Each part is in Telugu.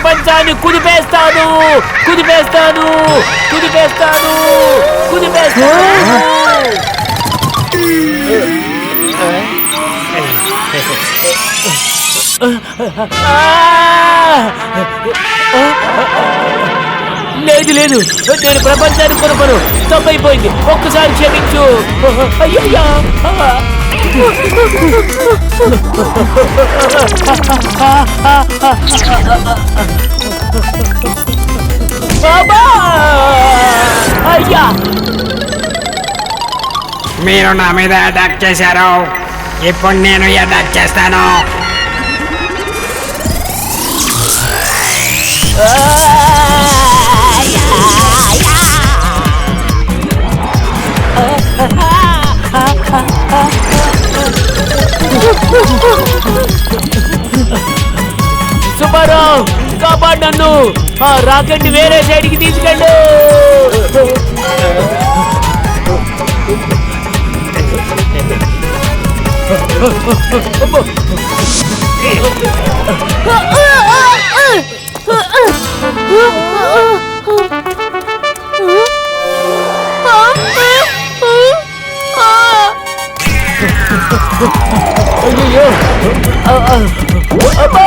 ప్రపంచాన్ని కుదిపేస్తాను. కుదిపేస్తాను. కుదిపేస్తాను. కుదిపేస్తాను. లేదు లేదు. నేను ప్రపంచాన్ని కొనుగోను తప్పైపోయింది. ఒక్కసారి క్షమించు. అయ్యయ్యా. బాబా అయ్యా మీరు నా మీద అటాక్ చేశారు ఇప్పుడు నేను అటాక్ చేస్తాను Ah! నన్ను. ఆ రాకెట్ వేరే సైడ్కి తీసుకెళ్ళు. అయ్యో అబ్బా.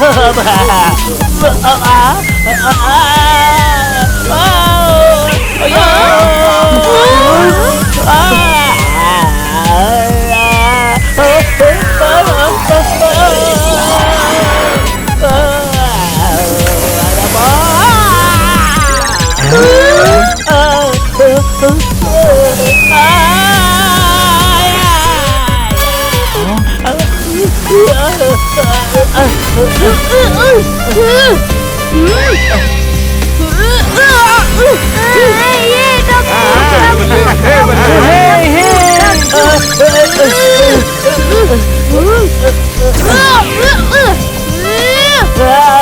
అబ్బా అయ్యో అయ్యో అయ్యో Ah!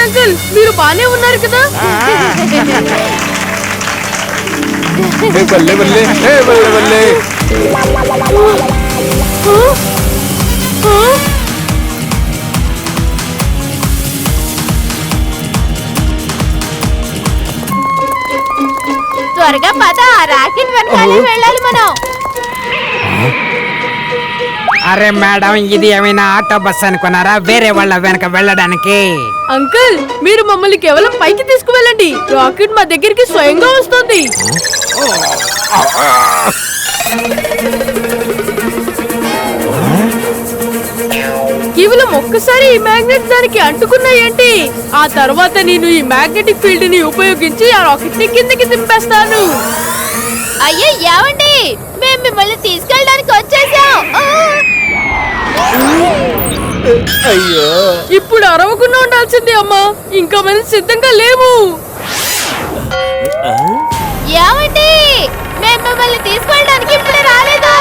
అంకుల్ మీరు బానే ఉన్నారు కదా? ఏ బల్లే బల్లే ఏ బల్లే బల్లే. త్వరగా పద ఆ రాకెట్ వెనకాలే వెళ్ళాలి మనం. అరే మేడం ఇది ఏమైనా ఆటో బస్ అనుకున్నారా? వేరే వాళ్ళ వెనక వెళ్ళడానికి. అంకుల్ మీరు మమ్మల్ని కేవలం పైకి తీసుకువెళ్ళండి. రాకెట్ మా దగ్గరికి స్వయంగా వస్తుంది. కేవలం ఒక్కసారి ఈ మ్యాగ్నెట్ దానికి అంటుకున్నాయేంటి? ఆ తర్వాత నేను ఈ మ్యాగ్నెటిక్ ఫీల్డ్ని ఉపయోగించి ఆ రాకెట్ని కిందకి దింపేస్తాను. అయ్యో ఏమండి? మేము మిమ్మల్ని తీసుకెళ్ళడానికి వచ్చేసాం! అయ్యో. ఇప్పుడు అరవకుండా ఉండాల్సింది అమ్మా. ఇంకా మనం సిద్ధంగా లేవు ఏమండి మేము మిమ్మల్ని తీసుకెళ్ళడానికి ఇప్పుడే రాలేదు.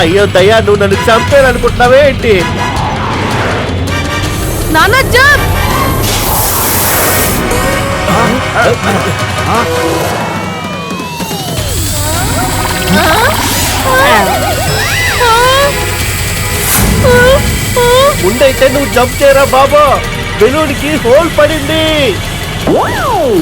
అయ్యో దయ్యా నువ్వు నన్ను చంపేయాలనుకుంటున్నావే ఏంటి? నానా జంప్ ముందైతే నువ్వు జంప్ చేయరా బాబా బెలూన్కి హోల్ పడింది Oh!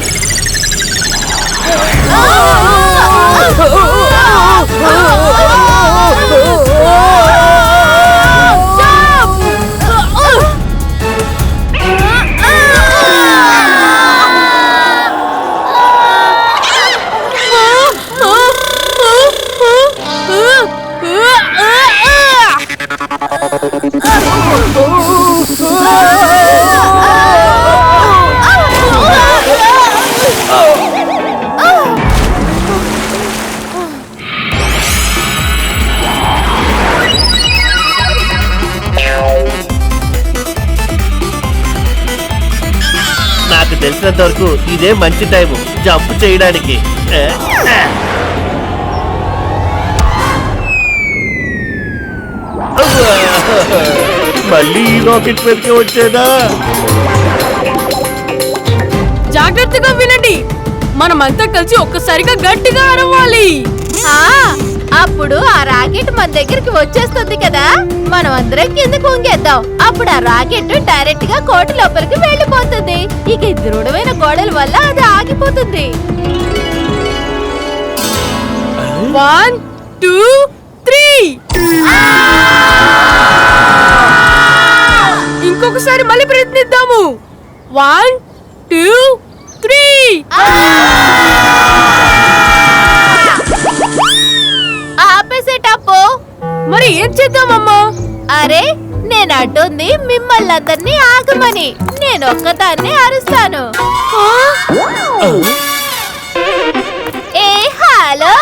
తెలిసినంత వరకు ఇదే మంచి టైం. జంప్ చేయడానికి. మళ్ళీ ఈ రాకెట్ మీదకి వచ్చేదా? జాగ్రత్తగా వినండి. మనమంతా కలిసి ఒక్కసారిగా గట్టిగా అరవాలి. ఆ, అప్పుడు ఆ రాకెట్ మన దగ్గరికి వచ్చేస్తుంది కదా. మనం అందరం కిందకు ఉంగేద్దాం అప్పుడు ఆ రాకెట్ డైరెక్ట్గా కోట లోపలికి వెళ్ళిపోతుంది. ఇక దృఢమైన గోడల వల్ల అది ఆగిపోతుంది. వన్ టూ త్రీ ఇంకొకసారి మళ్ళీ ప్రయత్నిద్దాము. వన్ టూ త్రీ ఆపేసేటప్పు మరి ఏం చేద్దామమ్మా? అరే నేను అంటుంది మిమ్మల్ని అందరినీ ఆగమని. నేను ఒక్కదాన్ని అరుస్తాను ఏ హలో!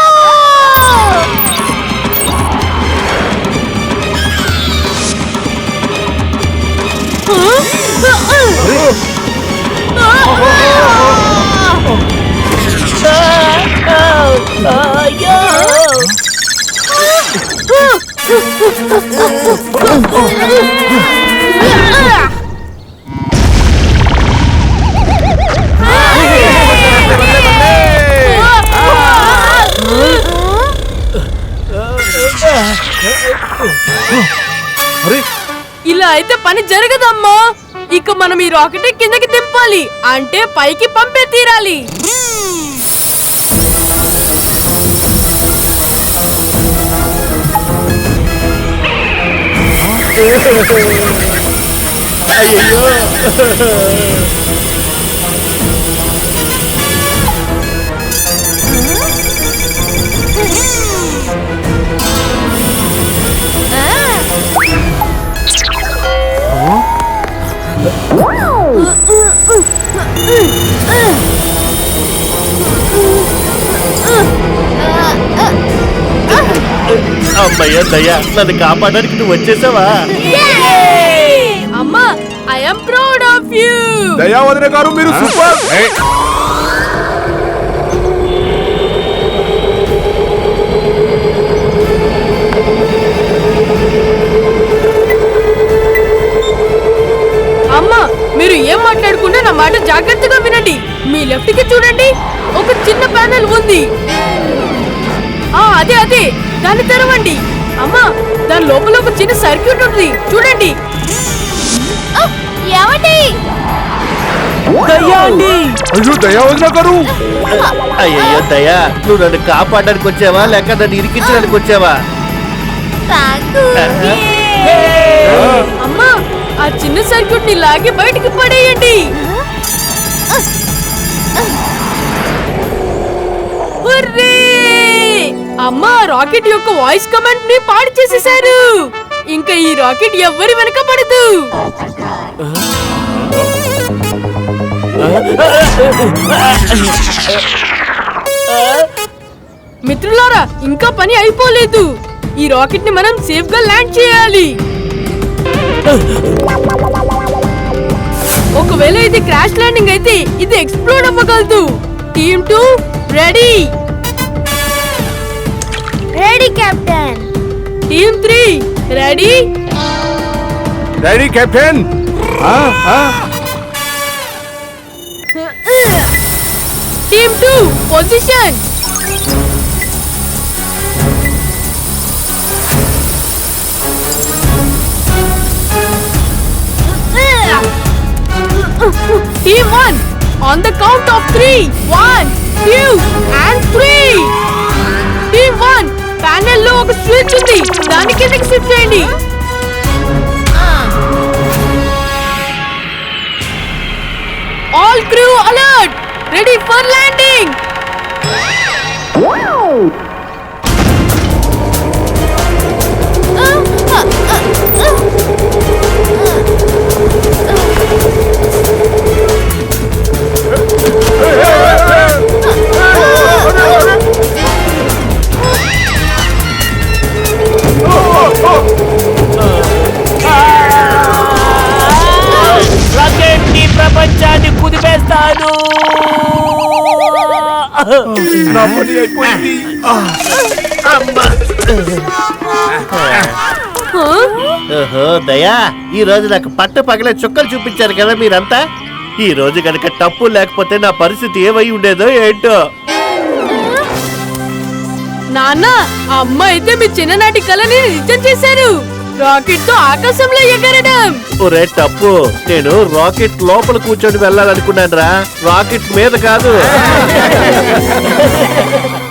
అరే. ఇలా అయితే పని జరగదమ్మా. ఇక మనం ఈ రాకెట్ కిందకి దింపాలి అంటే పైకి పంపే తీరాలి. అయ్యో. అమ్మయ్య దయ్యా నన్ను కాపాడడానికి నువ్వు వచ్చేసావా? అమ్మా ఐఎమ్ ప్రౌడ్ ఆఫ్ యూ దయా వదిన గారు మీరు సూపర్. మాట జాగ్రత్తగా వినండి. మీ లెఫ్ట్కి చూడండి. ఒక చిన్న ప్యానెల్ ఉంది. ఆ అదే అదే. దాన్ని తెరవండి. అమ్మా దాని లోపల ఒక చిన్న సర్క్యూట్ ఉంది. చూడండి. ఏమండి? అండి అయ్యో దయా వదిన గారు. అయ్యయ్యో దయా. నువ్వు నన్ను కాపాడడానికి వచ్చావా? లేక నన్ను ఇరికించడానికి వచ్చావా. అమ్మా ఆ చిన్న సర్క్యూట్ని లాగి బయటికి పడేయండి! అమ్మా రాకెట్ యొక్క వాయిస్ కమాండ్ని పాడు చేసేశారు. ఇంకా ఈ రాకెట్ ఎవ్వరి వెనక పడదు. మిత్రులారా ఇంకా పని అయిపోలేదు. ఈ రాకెట్ని మనం సేఫ్గా ల్యాండ్ చేయాలి. ఒకవేళ ఇది క్రాష్ ల్యాండింగ్ అయితే ఇది explode అవ్వగలదు. Team two ready ready captain team three ready ready captain. Team two position on the count of three one two and three team one ప్యానెల్లో ఒక స్విచ్ ఉంది దాని కిందకి షిఫ్ట్ చేయండి. All crew alert ready for landing నా పని అయిపోయింది ఓహో దయా ఈ రోజు నాకు పట్ట పగలే చుక్కలు చూపించారు కదా మీరంతా? ఈ రోజు గనక తప్పు లేకపోతే నా పరిస్థితి ఏమై ఉండేదో ఏంటో? నాన్న అమ్మ అయితే మీ చిన్ననాటి కలని నిజం చేశారు. రాకెట్తో ఆకాశంలో ఎగరడం. ఒరే తప్పు నేను రాకెట్ లోపల కూర్చొని వెళ్ళాలనుకున్నాను రా రాకెట్ మీద కాదు.